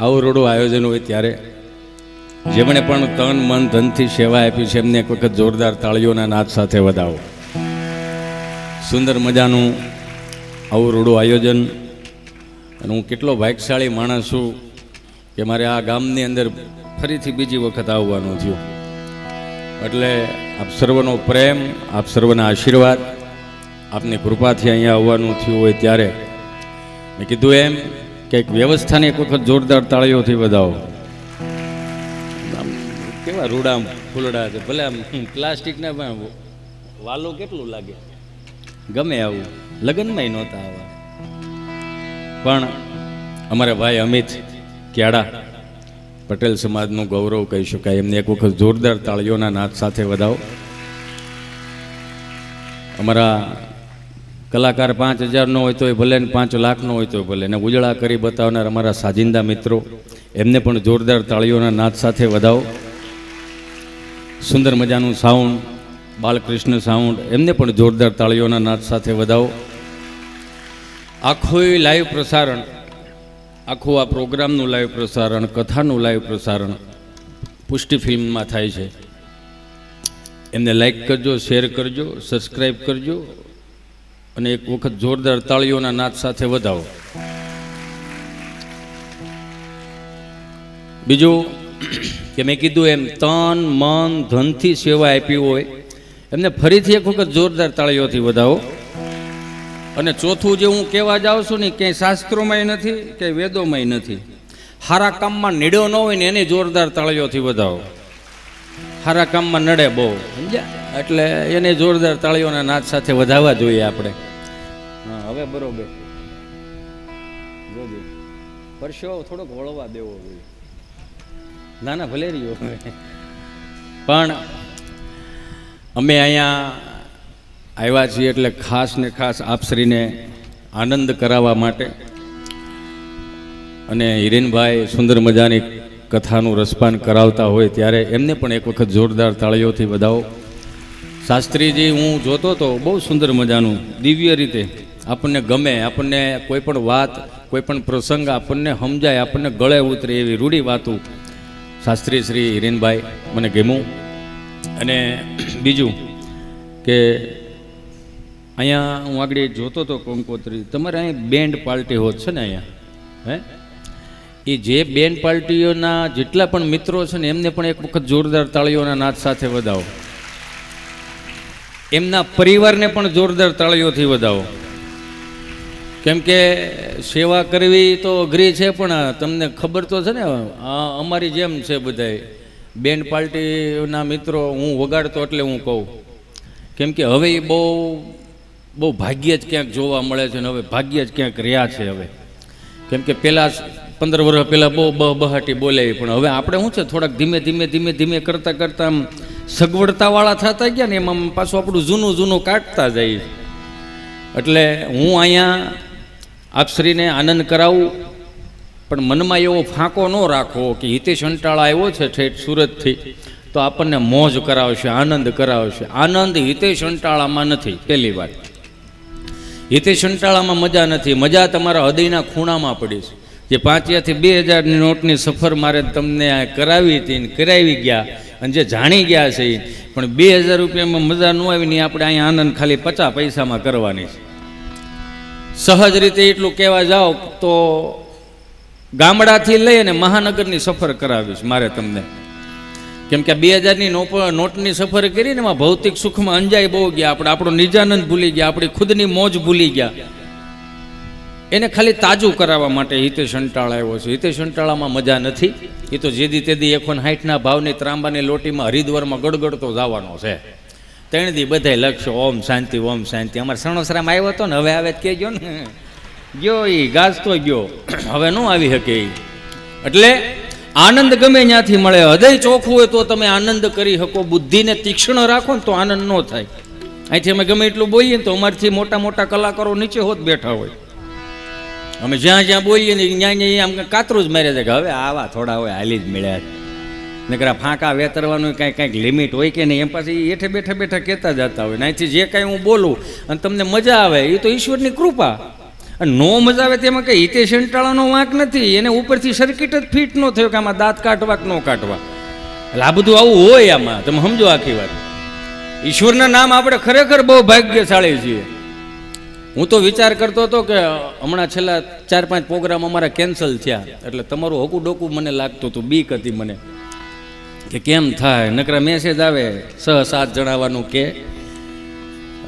આવું રોડું આયોજન હોય ત્યારે. જેમણે પણ તન, મન, ધનથી સેવા આપી છે, એમને એક વખત જોરદાર તાળીઓના નાદ સાથે વધાવો. સુંદર મજાનું આવું આયોજન. અને હું કેટલો ભાગ્યશાળી માણસ છું કે મારે આ ગામની અંદર ફરીથી બીજી વખત આવવાનું થયું. એટલે આપ સર્વનો પ્રેમ, આપ સર્વના આશીર્વાદ, આપની કૃપાથી અહીંયા આવવાનું થયું હોય ત્યારે. મેં કીધું એમ કે એક વ્યવસ્થાને એક વખત જોરદાર તાળીઓથી વધાવો. કેવા રૂડા ફૂલડા છે, ભલે આમ પ્લાસ્ટિકના પણ વાલો કેટલું લાગે? ગમે આવું, લગ્નમાંય નહોતા આવા. પણ અમારા ભાઈ અમિત ક્યાડા? પટેલ સમાજનું ગૌરવ કહી શકાય. એમને એક વખત જોરદાર તાળીઓના નાદ સાથે વધાવો. અમારા કલાકાર પાંચ હજારનો હોય તોય ભલે ને પાંચ લાખનો હોય તોય ભલે. ને ઉજળા કરી બતાવનાર અમારા સાજિંદા મિત્રો, એમને પણ જોરદાર તાળીઓના નાદ સાથે વધાવો. સુંદર મજાનું સાઉન્ડ બાલકૃષ્ણ સાઉન્ડ એમને પણ જોરદાર તાળીઓના નાદ સાથે વધાવો. આખું લાઈવ પ્રસારણ, આખું આ પ્રોગ્રામનું લાઈવ પ્રસારણ, કથાનું લાઈવ પ્રસારણ પુષ્ટિ ફિલ્મમાં થાય છે. એમને લાઈક કરજો શેર કરજો સબસ્ક્રાઈબ કરજો. અને એક વખત જોરદાર તાળીઓના નાદ સાથે વધાવો. બીજું, કે મેં કીધું એમ, તન, મન, ધનથી સેવા આપી હોય, એમને ફરીથી એક વખત જોરદાર તાળીઓથી વધાવો. અને ચોથું જે હું કહેવા જાઉં છું ને, ક્યાંય શાસ્ત્રોમાંય નથી કે વેદોમાંય નથી. સારા કામમાં નીડો ન હોય ને, એને જોરદાર તાળીઓથી વધાવો. સારા કામમાં નડે બહુ, સમજ્યા? એટલે એને જોરદાર તાળીઓના નાદ સાથે વધાવવા જોઈએ આપણે. હવે બરોબર. જોજો. પરસો થોડોક વળવા દેવો જોઈએ. ના ના ભલે રહ્યો પણ અમે અહીંયા આવ્યા છીએ એટલે ખાસ ને ખાસ આપશ્રીને આનંદ કરાવવા માટે. અને હિરેનભાઈ સુંદર મજાની કથાનું રસપાન કરાવતા હોય ત્યારે એમને પણ એક વખત જોરદાર તાળીઓથી વધાવો. શાસ્ત્રીજી, હું જોતો તો બહુ સુંદર મજાનું, દિવ્ય રીતે. આપણને ગમે, આપણને કોઈ પણ વાત, કોઈ પણ પ્રસંગ આપણને સમજાય, આપણને ગળે ઉતરે એવી રૂઢી વાતું. શાસ્ત્રી શ્રી હિરેનભાઈ મને ગમ્યું. અને બીજું કે અહીંયા હું આગળ જોતો હતો કંકોત્રી, તમારે અહીંયા બેન્ડ પાર્ટી હોત છે ને અહીંયા? હે? એ જે બેન્ડ પાર્ટીઓના જેટલા પણ મિત્રો છે ને, એમને પણ એક વખત જોરદાર તાળીઓના નાદ સાથે વધાવો. એમના પરિવારને પણ જોરદાર તાળીઓથી વધાવો. કેમ કે સેવા કરવી તો અઘરી છે, પણ તમને ખબર તો છે ને અમારી જેમ છે બધાય. બેન્ડ પાર્ટીના મિત્રો હું વગાડતો એટલે હું કહું. કેમ કે હવે એ બહુ બહુ ભાગ્ય જ ક્યાંક જોવા મળે છે ને હવે ભાગ્ય જ ક્યાંક રહ્યા છે હવે. કેમ કે પહેલાં પંદર વર્ષ પહેલાં બહુ બહ બહાટી બોલે પણ હવે આપણે શું છે, થોડાક ધીમે ધીમે ધીમે ધીમે કરતાં કરતાં આમ સગવડતાવાળા થતા ગયા ને, એમાં પાછું આપણું જૂનું જૂનું કાઢતા જાય. એટલે હું અહીંયા આપશ્રીને આનંદ કરાવું. પણ મનમાં એવો ફાંકો ન રાખવો કે હિતેશ અંટાળા આવ્યો છે ઠેઠ સુરતથી. તો આપણને મોજ કરાવશે, આનંદ કરાવશે. આનંદ હિતેશ અંટાળામાં નથી, પહેલી વાત. હિતેશ અંટાળામાં મજા નથી. મજા તમારા હૃદયના ખૂણામાં પડી છે. જે પાંચિયાથી બે હજારની નોટની સફર મારે તમને કરાવી હતી કરાવી ગયા અને જે જાણી ગયા છે. પણ બે હજાર રૂપિયામાં મજા ન આવીને આપણે અહીંયા આનંદ ખાલી પચાસ પૈસામાં કરવાની છે. સહજ રીતે એટલું કહેવા જાઓ તો ગામડાથી લઈ અને મહાનગરની સફર કરાવીશ મારે તમને. કેમ કે બે હજારની નોટની સફર કરી ને એમાં ભૌતિક સુખમાં અંજાઈ બહુ ગયા. આપણે આપણો નિજાનંદ ભૂલી ગયા. આપણી ખુદની મોજ ભૂલી ગયા. એને ખાલી તાજું કરાવવા માટે હિતેશ અંટાળા આવ્યો છે. હિતેશ અંટાળામાં મજા નથી. એ તો જેદી તેદી એકોન હાઈટના ભાવની ત્રાંબાની લોટીમાં હરિદ્વારમાં ગડગડતો જવાનો છે. ત્રણ દી બધાય લખશો, ઓમ શાંતિ ઓમ શાંતિ. અમારે સણોસરામાં આવ્યો હતો ને, હવે આવે કહેજો ને. ગયો એ ગાજતો ગયો. હવે ન આવી શકે. એટલે આનંદ ગમે ત્યાંથી મળે. હૃદય ચોખ્ખું હોય તો તમે આનંદ કરી શકો. બુદ્ધિને તીક્ષ્ણ રાખો ને તો આનંદ ન થાય. અહીંથી અમે ગમે એટલું બોલીએ ને તો અમારથી મોટા મોટા કલાકારો નીચે હોત બેઠા હોય. અમે જ્યાં જ્યાં બોલીએ ને ત્યાં ત્યાં આમ કાતરું જ મારે છે કે હવે આવા થોડા હોય, હાલી જ મળ્યા છે. નકર ફાંકા વેતરવાનું કાંઈ કાંઈક લિમિટ હોય કે નહીં? એમ પાછી એઠે બેઠે બેઠા કહેતા જતા હોય. અહીંથી જે કાંઈ હું બોલું, અને તમને મજા આવે એ તો ઈશ્વરની કૃપા. અને નો મજા આવે તેમાં કંઈ હિતે સંટાળાનો વાંક નથી. એને ઉપરથી સર્કિટ જ ફિટ ન થયો કે આમાં દાંત કાઢવા કે ન કાઢવા. એટલે આ બધું આવું હોય આમાં. તમે સમજો આખી વાત. ઈશ્વરના નામ આપણે ખરેખર બહુ ભાગ્યશાળી છીએ. હું તો વિચાર કરતો હતો કે હમણાં છેલ્લા ચાર પાંચ પ્રોગ્રામ અમારા કેન્સલ થયા. એટલે તમારું હકું ડોકું મને લાગતું હતું, બીક હતી મને. કે કેમ થાય? નકરા મેસેજ આવે, છ, સાત જણાવવાનું કે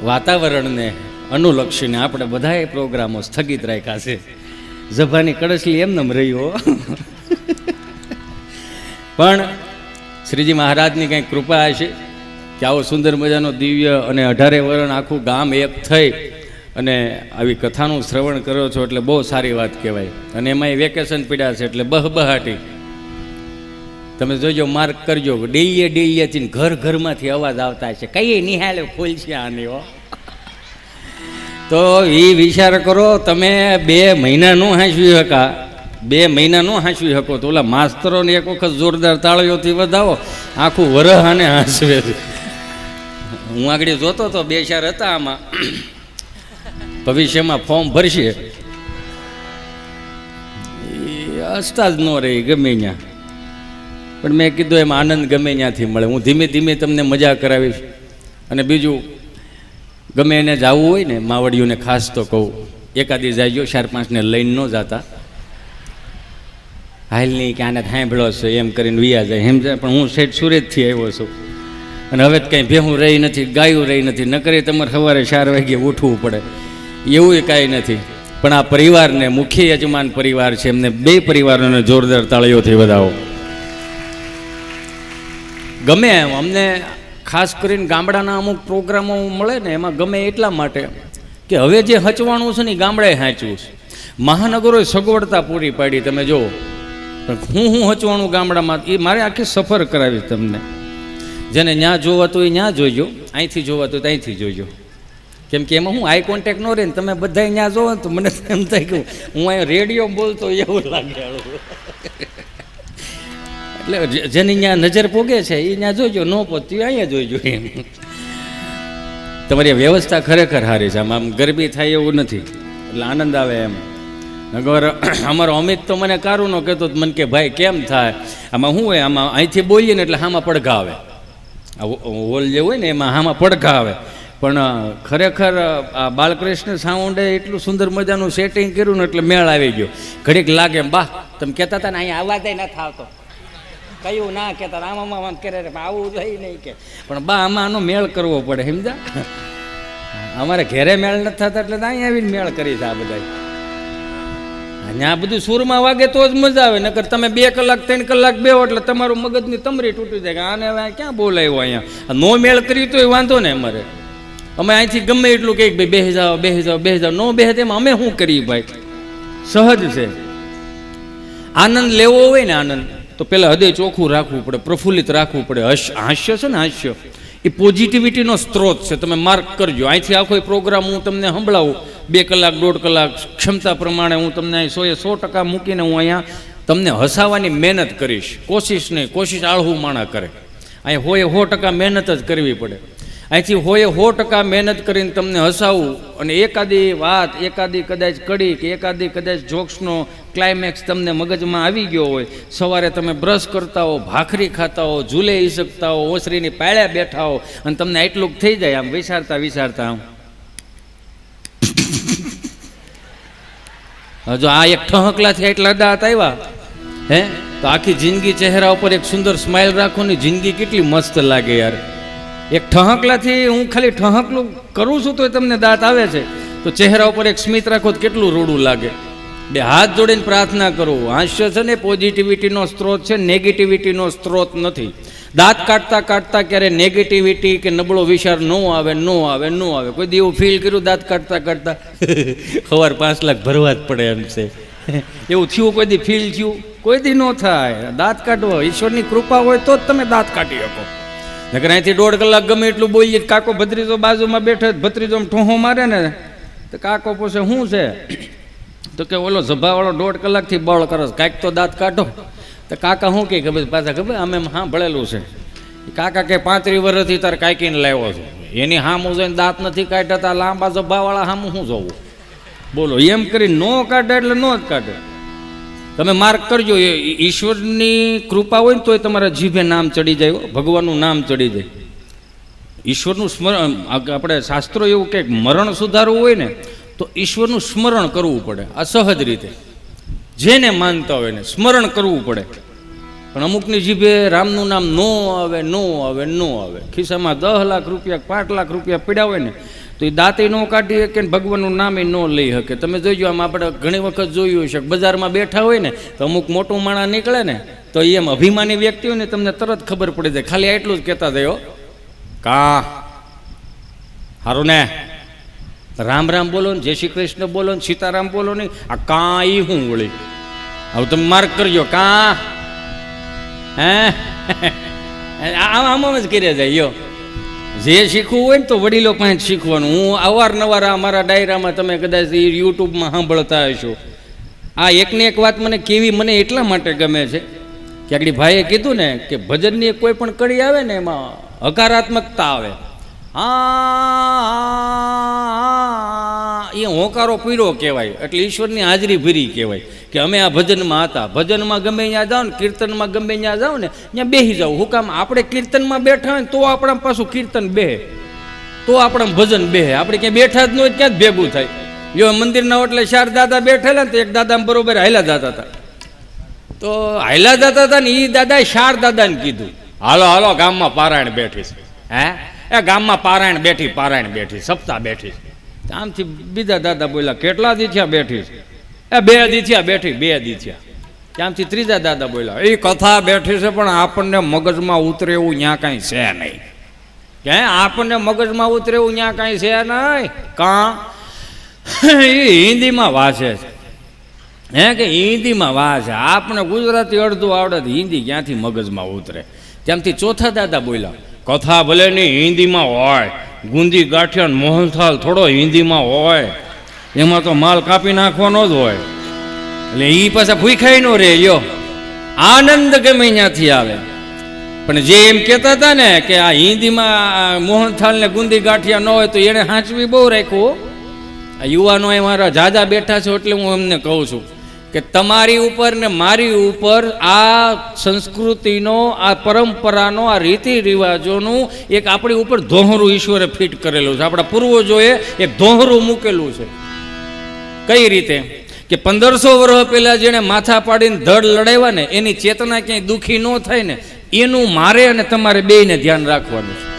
વાતાવરણને અનુલક્ષીને આપણે બધાએ પ્રોગ્રામો સ્થગિત રાખ્યા છે. જભાની કડસલી એમનેમ રહ્યો પણ શ્રીજી મહારાજની કંઈક કૃપા હશે કે આવો સુંદર મજાનો દિવ્ય અને અઢારે વરણ આખું ગામ એક થઈ અને આવી કથાનું શ્રવણ કરો છો એટલે બહુ સારી વાત કહેવાય. અને એમાંય વેકેશન પીડ્યા છે એટલે બહબહાટી. તમે જોજો, માર્ક કરજો. ડેઈએ ડેઈએ થી ઘર ઘરમાંથી અવાજ આવતા છે કઈ નિહાળે ખોલશે આની હો. તો એ વિચાર કરો, તમે બે મહિના નો હાંસવી શકા બે મહિના નો હાંસવી શકો તો ઓલા માસ્તરોને એક વખત જોરદાર તાળીઓથી વધાવો. આખું વરહ અને હાંસવે છે. હું આગળ જોતો તો બે ચાર હતા આમાં. ભવિષ્યમાં ફોર્મ ભરશે. હસતા જ ન રહી ગમે ત્યાં પણ મેં કીધું એમ આનંદ ગમે ત્યાંથી મળે. હું ધીમે ધીમે તમને મજા કરાવીશ. અને બીજું, ગમે એને જવું હોય ને, માવડીઓને ખાસ તો કહું, એકાદી જાયજો, ચાર પાંચને લઈને ન જાતા. નહીં કે આને સાંભળો છે, એમ કરીને વિયા જાય. એમ જાય, પણ હું સેઠ સુરતથી આવ્યો છું. અને હવે કંઈ ભેહું રહી નથી, ગાયું રહી નથી. નકરે તમારે સવારે ચાર વાગ્યે ઉઠવું પડે. એવું કાંઈ નથી. પણ આ પરિવારને મુખ્ય યજમાન પરિવાર છે. એમને બે પરિવારોને જોરદાર તાળીઓથી વધાવો. ગમે એમ. અમને ખાસ કરીને ગામડાના અમુક પ્રોગ્રામો મળે ને, એમાં ગમે એટલા માટે કે હવે જે હચવાણું છે ને, એ ગામડાએ હાંચવું છે. મહાનગરોએ સગવડતા પૂરી પાડી. તમે જુઓ, હું હું હચવાણું ગામડામાં, એ મારે આખી સફર કરાવી તમને. જેને ન્યા જોવા તો એ ન્યા જોઈજો અહીંથી જોવા તો ત્યાંથી જોઈજો કેમ કે એમાં હું આઈ કોન્ટેક્ટ ન રહે ને, તમે બધા ત્યાં જોવો તો મને એમ થાય કે હું અહીંયા રેડિયો બોલતો એવું લાગે. એટલે જેની ત્યાં નજર પોગે છે એ ત્યાં જોઈજો ન પહોંચતી અહીંયા જોઈજો એમ. તમારી વ્યવસ્થા ખરેખર સારી છે. આમ આમ ગરબી થાય એવું નથી. એટલે આનંદ આવે એમ. નગર અમારો અમિત તો મને કારું ન કહેતો મને કે ભાઈ કેમ થાય? આમાં શું હોય? આમાં અહીંથી બોલીએ ને એટલે હામાં પડઘા આવે. હોલ જે હોય ને એમાં હામાં પડઘા આવે. પણ ખરેખર આ બાલકૃષ્ણ સાઉન્ડે એટલું સુંદર મજાનું સેટિંગ કર્યું ને એટલે મેળ આવી ગયો. ઘડીક લાગે એમ, બા તમે કહેતા હતા ને અહીંયા અવાજ નથી આવતો કયું ના કહેતા આમ આમ કરે આવું થઈ નહીં કે. પણ બા આમાં આનો મેળ કરવો પડે, સમજા? અમારે ઘેરે મેળ નથી થતા, એટલે તો અહીં આવીને મેળ કરી છે આ બધા અહીંયા બધું સુરમાં વાગે તો જ મજા આવે, નકર તમે બે કલાક, ત્રણ કલાક બેહો એટલે તમારું મગજની તમરી તૂટી જાય કે આને ક્યાં બોલાવ્યો અહીંયા? નો મેળ કરી તો વાંધો ને અમારે. અમે અહીંથી ગમે એટલું કે ભાઈ બેસી જાઓ બેસી જાઓ બેસી જાઓ. નો બેસે તેમાં અમે શું કરીએ ભાઈ? સહજ છે. આનંદ લેવો હોય ને આનંદ. તો પહેલાં હૃદય ચોખ્ખું રાખવું પડે, પ્રફુલ્લિત રાખવું પડે. હાસ્ય છે ને હાસ્ય? એ પોઝિટિવિટીનો સ્ત્રોત છે. તમે માર્ક કરજો. અહીંથી આખો પ્રોગ્રામ હું તમને સંભળાવું. બે કલાક, દોઢ કલાક ક્ષમતા પ્રમાણે હું તમને અહીં સોએ સો ટકા મૂકીને હું અહીંયા તમને હસાવાની મહેનત કરીશ. કોશિશ નહીં, કોશિશ આળહું માણા કરે અહીં હોય સો ટકા મહેનત જ કરવી પડે. અહીંથી હોય સો ટકા મહેનત કરીને તમને હસાવું અને એકાદી વાત, એકાદી કદાચ કડી કે એકાદી કદાચ જોક્સનો ક્લાઇમેક્સ તમને મગજમાં આવી ગયો હોય, સવારે તમે બ્રશ કરતા હો, ભાખરી ખાતા હો, ઝૂલે શકતા હો, ઓસરીની પાળ્યા બેઠા હો અને તમને આટલું થઈ જાય આમ વિચારતા વિચારતા આમ. હજુ આ એક ઠહકલાથી એટલા દાંત આવ્યા હે? તો આખી જિંદગી ચહેરા ઉપર એક સુંદર સ્માઇલ રાખો ને જિંદગી કેટલી મસ્ત લાગે યાર. એક ઠહકલાથી હું ખાલી ઠહકલું કરું છું તો તમને દાંત આવે છે. તો ચહેરા ઉપર એક સ્મિત રાખો તો કેટલું રૂડું લાગે. બે હાથ જોડીને પ્રાર્થના કરો. હાસ્ય છે ને પોઝિટિવિટીનો સ્ત્રોત છે નેગેટિવિટીનો સ્ત્રોત નથી. દાંત કાઢતા કાઢતા ક્યારે નેગેટિવિટી કે નબળો વિચાર ન આવે ન આવે ન આવે. કોઈ દી એવું ફીલ કર્યું દાંત કાઢતા કાઢતા? સવાર પાંચ લાખ ભરવા જ પડે એમ છે. એવું થયું કોઈ દી ફીલ થયું? કોઈ દી ન થાય. દાંત કાઢવો, ઈશ્વરની કૃપા હોય તો જ તમે દાંત કાઢી શકો. નકર અહીંથી દોઢ કલાક ગમે એટલું બોલીએ કાકો ભત્રીજો બાજુમાં બેઠો ભત્રીજો ઠોહો મારે ને, તો કાકો પૂછે, શું છે? તો કે, ઓલો સભાવાળો દોઢ કલાકથી બળ કરો કાંઈક તો દાંત કાઢો. તો કાકા શું કે ખબર પાછા ખબર, અમે હા ભળેલું છે. કાકા કે પાંત્રીસ વર્ષથી તારે કાંઈકીને લાવ્યો છું. એની હામું જોઈને દાંત નથી કાઢતા લાંબા સભાવાળા હામું શું જોવું? બોલો, એમ કરી નો કાઢે એટલે નો જ કાઢે. તમે માર્ક કરજો, એ ઈશ્વરની કૃપા હોય ને તોય તમારા જીભે નામ ચડી જાય ભગવાનનું નામ ચડી જાય. ઈશ્વરનું સ્મરણ આપણે શાસ્ત્રો એવું કે મરણ સુધારવું હોય ને, તો ઈશ્વરનું સ્મરણ કરવું પડે, આ સહજ રીતે. જેને માનતા હોય ને સ્મરણ કરવું પડે. પણ અમુકની જીભે રામનું નામ નો આવે નો આવે નો આવે. ખિસ્સામાં દસ લાખ રૂપિયા પાંચ લાખ રૂપિયા પીડ્યા હોય ને તો એ દાંતે ન કાઢી શકે ને ભગવાનનું નામ ન લઈ શકે. તમે જોઈજો આમ આપણે ઘણી વખત જોયું છે બજારમાં બેઠા હોય ને, તો અમુક મોટું માણસ નીકળે ને, તો એમ અભિમાની વ્યક્તિ હોય ને, તમને તરત ખબર પડી જાય. ખાલી એટલું જ કહેતા થયો. કા? હારું ને. રામ રામ બોલો ને, જય શ્રી કૃષ્ણ બોલો ને, સીતારામ બોલો ને, આ કા ઈ હું વળી? હવે તમે માર્ક કરજો, કા? હે? આમ આમ જ કર્યા જાય, યો. જે શીખવું હોય ને તો વડીલો પાસે શીખવાનું. હું અવારનવાર આ મારા ડાયરામાં તમે કદાચ યુટ્યુબમાં સાંભળતા હશો. આ એકને એક વાત મને કેવી, મને એટલા માટે ગમે છે કે આગળ ભાઈએ કીધું ને કે ભજનની કોઈ પણ કડી આવે ને એમાં હકારાત્મકતા આવે. આ, એ હોંકારો પીરો કહેવાય. એટલે ઈશ્વરની હાજરી ભરી કહેવાય કે અમે આ ભજનમાં હતા. ભજનમાં ગમે ત્યાં જાઓ ને, કીર્તનમાં ગમે ત્યાં જાઓ ને, ત્યાં બેસી જાઓ. હું કામ આપણે કીર્તનમાં બેઠા હોય તો આપણા પાછું કીર્તન બેહે. તો આપણા ભજન બેહે. આપણે ક્યાં બેઠા જ ન હોય ક્યાં જ ભેગું થાય. જો મંદિરના એટલે ચાર દાદા બેઠેલા ને, તો એક દાદા બરોબર હાયલા જતા હતા. તો હાયલા જતા હતા ને એ દાદાએ ચાર દાદાને કીધું. હાલો હાલો, ગામમાં પારાયણ બેઠી છે. હે? એ ગામમાં પારાયણ બેઠી પારાયણ બેઠી, સપ્તાહ બેઠી આમથી બીજા દાદા બોલ્યા, કેટલા દી થયા બેઠી એ બે દી બેઠી, બે દી થયા ત્યાંથી ત્રીજા દાદા બોલ્યા એ કથા બેઠી છે, પણ આપણને મગજમાં ઉતરે એવું ત્યાં કાંઈ છે નહીં. કે આપણને મગજમાં ઉતરે એવું ત્યાં કાંઈ છે નહીં? કાં? એ હિન્દીમાં વાંચે છે. હે કે હિન્દીમાં વાંચે? આપણે ગુજરાતી અડધું આવડે હિન્દી ક્યાંથી મગજમાં ઉતરે? ત્યાંથી ચોથા દાદા બોલ્યા કથા ભલે નહીં, હિન્દીમાં હોય. ગુંદી, ગાંઠિયા મોહનથાલ થોડો હિન્દીમાં હોય. એમાં તો માલ કાપી નાખવાનો જ હોય. એટલે એ પાછા ભૂખાઈ નો રે યો આનંદ ગમે ત્યાંથી આવે. પણ જે એમ કહેતા હતા ને કે આ હિન્દીમાં મોહનથાલ ને ગુંદી, ગાંઠિયા ન હોય તો એને હાંચવી બહુ રાખ્યું આ યુવાનો એ મારા જાજા બેઠા છે એટલે હું એમને કહું છું. કે તમારી ઉપર ને મારી ઉપર આ સંસ્કૃતિનો, આ પરંપરાનો, આ રીતિ રિવાજોનું એક આપણી ઉપર ધોહરું ઈશ્વરે ફિટ કરેલું છે. આપણા પૂર્વજોએ એક ધોહરું મૂકેલું છે. કઈ રીતે? કે પંદરસો વર્ષ પહેલાં જેણે માથા પાડીને ધડ લડાવ્યા ને, એની ચેતના ક્યાંય દુઃખી ન થાય ને, એનું મારે અને તમારે બેયને ધ્યાન રાખવાનું છે.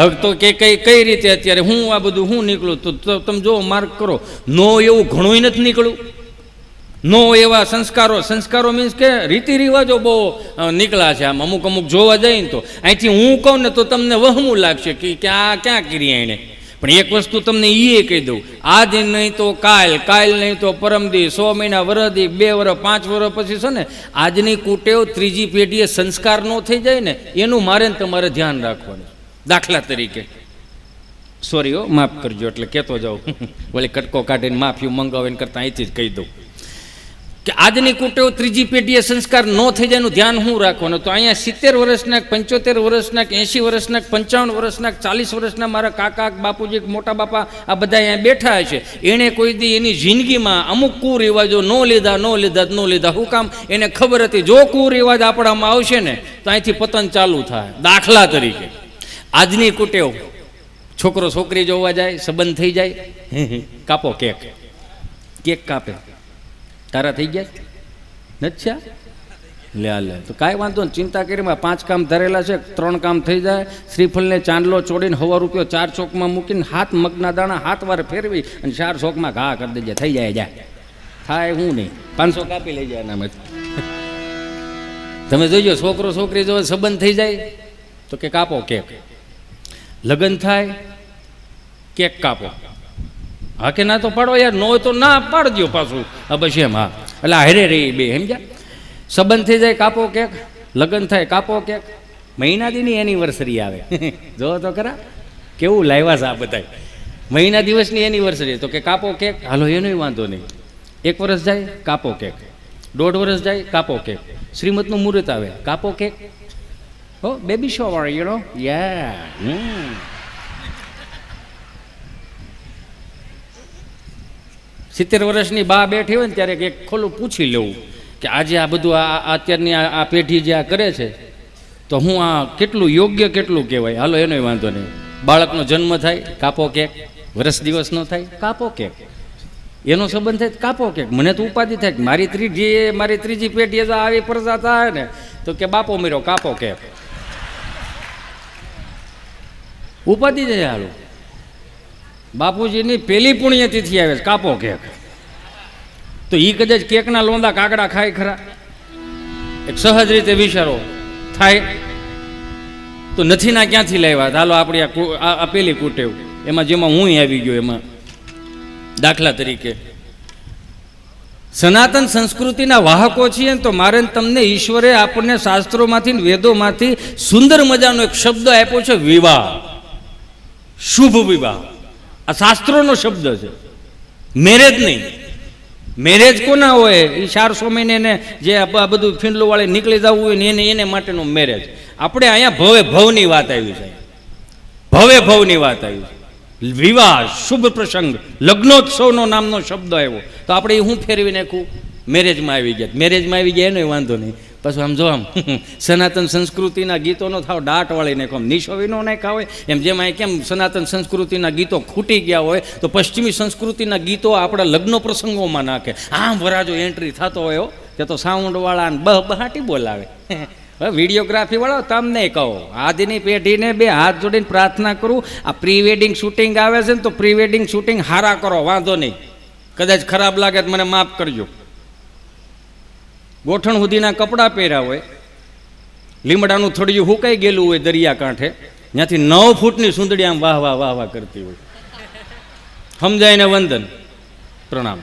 હવે તો કે કઈ કઈ રીતે અત્યારે હું આ બધું હું નીકળું? તો તમે જો માર્ક કરો. નો એવું ઘણું નથી નીકળ્યું. નો એવા સંસ્કારો સંસ્કારો મીન્સ કે રીતિ રિવાજો બહુ નીકળ્યા છે આમ. અમુક અમુક જોવા જઈએ ને તો. અહીંથી હું કહું ને તો તમને વહમું લાગશે કે આ ક્યાં કરી એણે પણ એક વસ્તુ તમને એ કહી દઉં. આજ નહીં તો કાલ કાલ નહીં તો પરમદી સો મહિના વરદી બે વર્ષ પાંચ વર્ષ પછી છે ને, આજની કુટેવ ત્રીજી પેઢીએ સંસ્કાર ન થઈ જાય ને, એનું મારે ને તમારે ધ્યાન રાખવાનું. દાખલા તરીકે. સોરી હો, માફ કરજો, એટલે કહેતો જાઉં. ઓલી કટકો કાઢીને માફી મંગાવે ને કરતાં અહીંથી જ કહી દઉં. કે આજની કુટેવ ત્રીજી પેઢીએ સંસ્કાર ન થઈ જાય એનું ધ્યાન શું રાખવાનું. તો અહીંયા સિત્તેર વર્ષના, પંચોતેર વર્ષના એંશી વર્ષના પંચાવન વર્ષના ચાલીસ વર્ષના મારા કાકા બાપુજી મોટા બાપા આ બધા અહીંયા બેઠા છે એણે કોઈ દી એની જિંદગીમાં અમુક કુરિવાજો ન લીધા ન લીધા ન લીધા. શું કામ એને ખબર હતી, જો કુરિવાજ આપણામાં આવશે ને, તો અહીંથી પતન ચાલુ થાય. દાખલા તરીકે. આજની કુટેવ. છોકરો છોકરી જોવા જાય, સંબંધ થઈ જાય. કાપો કેક. કેક કાપે. તારા થઈ ગયા નથી લે લે. તો કાંઈ વાંધો નહીં. ચિંતા કરીમાં પાંચ કામ ધરેલા છે, ત્રણ કામ થઈ જાય. શ્રીફળને ચાંદલો ચોડીને હવા રૂપિયો ચાર ચોકમાં મૂકીને હાથ મગના દાણા હાથ વાર ફેરવી અને ચાર ચોકમાં ઘા કરી દેજે. થઈ જાય જાય થાય હું નહીં. પાંચસો કાપી લઈ જાય એના તમે જોઈજો છોકરો છોકરી જો સંબંધ થઈ જાય, તો કે કાપો કેક. લગ્ન થાય, કેક કાપો. હા કે ના તો પાડો યાર નો હોય તો ના પાડજો પાછું. હા બસ એમ, હા. એટલે હારે રહી બે, સમજ્યા? સંબંધ થઈ જાય, કાપો કેક લગ્ન થાય, કાપો કેક મહિના દીની એનિવર્સરી આવે. જો તો ખરા, કેવું લાવ્યા છે આ બધા મહિના દિવસની એનિવર્સરી તો કે કાપો કેક હાલો એનો વાંધો નહીં. એક વર્ષ જાય, કાપો કેક દોઢ વર્ષ જાય, કાપો કેક શ્રીમતનું મુહૂર્ત આવે, કાપો કેક હો બેબી શો વાળો યુ નો યા સિત્તેર વર્ષની બા બેઠી હોય ને ત્યારે એક ખોલું પૂછી લેવું કે આજે આ બધું આ અત્યારની આ પેઢી જે આ કરે છે, તો હું આ કેટલું યોગ્ય કેટલું કહેવાય? હાલો એનો વાંધો નહીં. બાળકનો જન્મ થાય, કાપો કેક. વર્ષ દિવસનો થાય, કાપો કેક. એનો સંબંધ થાય કાપો કેક. મને તો ઉપાધિ થાય કે મારી ત્રીજી મારી ત્રીજી પેઢીએ જો આવી પ્રજા થાય ને, તો કે બાપો મેરો કાપો કેક. ઉપાધિ જાય હાલો બાપુજીની પેલી પુણ્યતિથિ આવે છે, કાપો કેક. તો એ કદાચ કેકના લોંદા કાકડા ખાય ખરા? એક સહજ રીતે વિચારો, થાય. તો નથી ના ક્યાંથી લાવ્યા? ચાલો આપણી આ પેલી કુટેવ. એમાં જેમાં હું આવી ગયો, એમાં દાખલા તરીકે. સનાતન સંસ્કૃતિના વાહકો છીએ તો મારે તમને ઈશ્વરે આપણને શાસ્ત્રોમાંથી વેદોમાંથી સુંદર મજાનો એક શબ્દ આપ્યો છે, વિવાહ. શુભ વિવાહ. આ શાસ્ત્રોનો શબ્દ છે. મેરેજ નહીં. મેરેજ કોના હોય? એ ચારસો મહિને ને જે આ બધું ફીંડલું વાળે નીકળી જવું હોય ને એને એને માટેનો મેરેજ આપણે અહીંયા ભવે ભવની વાત આવી છે. ભવે ભવની વાત આવી છે. વિવાહ, શુભ પ્રસંગ, લગ્નોત્સવનો નામનો શબ્દ આવ્યો. તો આપણે હું ફેરવી નાખું? મેરેજમાં આવી ગયા. મેરેજમાં આવી ગયા, એનો વાંધો નહીં. પછી આમ જો આમ. સનાતન સંસ્કૃતિના ગીતોનો થાવ ડાટ વાળી નાખો આમ નિશોવીનો નાખ્યા હોય એમ જેમ અહીં કેમ સનાતન સંસ્કૃતિના ગીતો ખૂટી ગયા હોય, તો પશ્ચિમી સંસ્કૃતિના ગીતો આપણા લગ્ન પ્રસંગોમાં નાખે. આમ વરાજો એન્ટ્રી થતો હોય તે તો સાઉન્ડવાળા બહ બહાટી બોલાવે. હવે વિડીયોગ્રાફી વાળો તમને કહો. આજની પેઢીને બે હાથ જોડીને પ્રાર્થના કરું. આ પ્રી વેડિંગ શૂટિંગ આવે છે ને તો પ્રી વેડિંગ શૂટિંગ હારા કરો, વાંધો નહીં. કદાચ ખરાબ લાગે તો મને માફ કરજો. ગોઠણ સુધીના કપડાં પહેર્યા હોય, લીમડાનું થડિયું હુકાઈ ગયેલું હોય દરિયા કાંઠે, ત્યાંથી નવ ફૂટની સુંદડી આમ વાહ વાહ વાહ વાહ કરતી હોય. સમજાયને વંદન? પ્રણામ.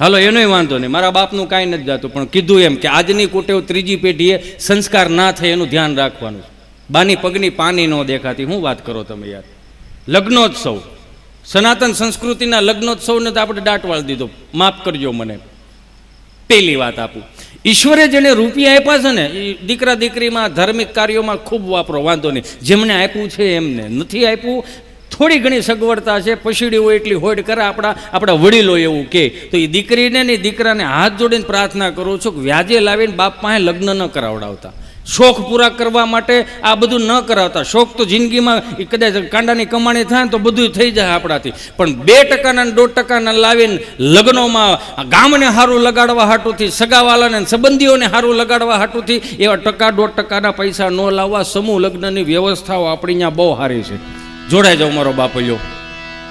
હાલો, એનોય વાંધો નહીં. મારા બાપનું કાંઈ નથી જાતું, પણ કીધું એમ કે આજની કુટેવ ત્રીજી પેઢીએ સંસ્કાર ના થાય એનું ધ્યાન રાખવાનું બાની પગની પાની ન દેખાતી. હું વાત કરો તમે યાર? લગ્નોત્સવ. સનાતન સંસ્કૃતિના લગ્નોત્સવને તો આપણે દાટવાળ દીધો. માફ કરજો મને. પહેલી વાત આપું. ઈશ્વરે જેને રૂપિયા આપ્યા છે ને એ દીકરા દીકરીમાં ધાર્મિક કાર્યોમાં ખૂબ વાપરો, વાંધો નહીં. જેમને આપ્યું છે એમને. નથી આપ્યું, થોડી ઘણી સગવડતા છે પછીડી હોય એટલી હોડ કરે, આપણા આપણા વડીલો એવું કે તો એ દીકરીને ને દીકરાને હાથ જોડીને પ્રાર્થના કરું છું કે વ્યાજે લાવીને બાપ પાસે લગ્ન ન કરાવડાવતા. શોખ પૂરા કરવા માટે આ બધું ન કરાવતા. શોખ તો જિંદગીમાં કદાચ કાંડાની કમાણી થાય તો બધું થઈ જાય આપણાથી. પણ બે ટકાના દોઢ ટકાના લાવીને લગ્નોમાં ગામને સારું લગાડવા હાટુથી, સગાવાલાને સંબંધીઓને સારું લગાડવા હાટુથી એવા ટકા દોઢ ટકાના પૈસા ન લાવવા સમૂહ લગ્નની વ્યવસ્થાઓ આપણી અહીંયા બહુ સારી છે. જોડાઈ જાઓ મારો બાપલ્યો.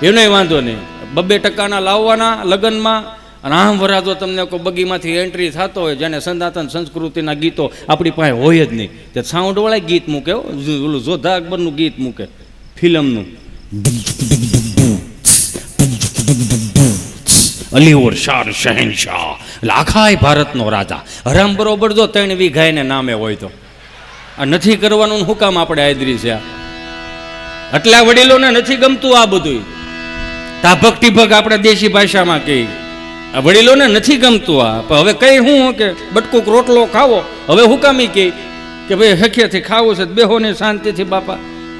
એનો વાંધો નહીં. બબ્બે ટકાના લાવવાના લગ્નમાં અને આમ વરાજો તમને કોઈ બગીમાંથી એન્ટ્રી થતો હોય, જેને સનાતન સંસ્કૃતિના ગીતો આપણી પાસે હોય જ નહીં. તે સાઉન્ડવાળા ગીત મૂકે ઓલું જોધા અકબરનું ગીત મૂકે. ફિલ્મનું. અલીઓર શાર શહેનશાહ એટલે આખાય ભારતનો રાજા. હરામ બરોબર જો ત્રણ વીઘાઈને નામે હોય તો. આ નથી કરવાનું શું કામ આપણે આદરી છે આટલા વડીલોને નથી ગમતું આ બધું તાભક ટીભક આપણે દેશી ભાષામાં કહી વડીલોને નથી ગમતું આ. પણ હવે કઈ હું કે બટકુક રોટલો ખાવો. હવે હુકામી કહે કે ભાઈ હખેથી ખાવું છે બેહો ને શાંતિથી બાપા.